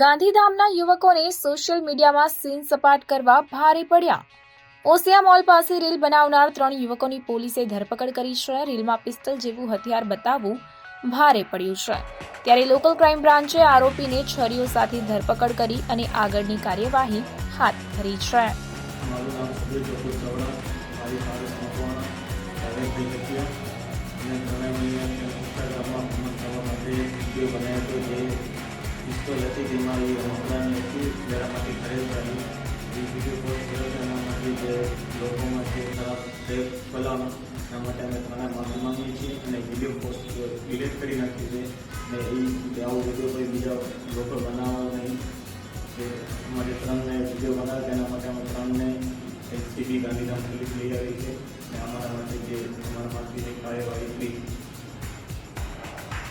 ગાંધીધામના યુવકોને સોશિયલ મીડિયામાં સીન સપાટ કરવા ભારે પડ્યા. ઓસિયા મોલ પાસે રીલ બનાવનાર ત્રણ યુવકોની પોલીસે ધરપકડ કરી છે. રીલમાં પિસ્તલ જેવું હથિયાર બતાવવું ભારે પડ્યું છે. ત્યારે લોકલ ક્રાઇમ બ્રાન્ચે આરોપીને છરીઓ સાથે ધરપકડ કરી અને આગળની કાર્યવાહી હાથ ધરી છે. અને પિસ્તોલ હતી તેમાં એ રમકડાની હતી જેના માટે ખરેખર એ વીડિયો પોસ્ટ કર્યો છે એના માટે જે લોકોમાં જે ખરાબ ટેપ ફેલાવવાનો એના માટે અમે ઘણા માફી માંગીએ છીએ અને વીડિયો પોસ્ટ ડિલીટ કરી નાખી છે અને એ આવો વીડિયો કોઈ બીજા લોકો બનાવવા નહીં જે અમારે ત્રણને વીડિયો બનાવે તેના માટે અમે ત્રણને એલસીબી ગાંધીધામ પોલીસ લઈ આવી છે અને અમારા માટે જે અમારા માટેની કાર્યવાહી હતી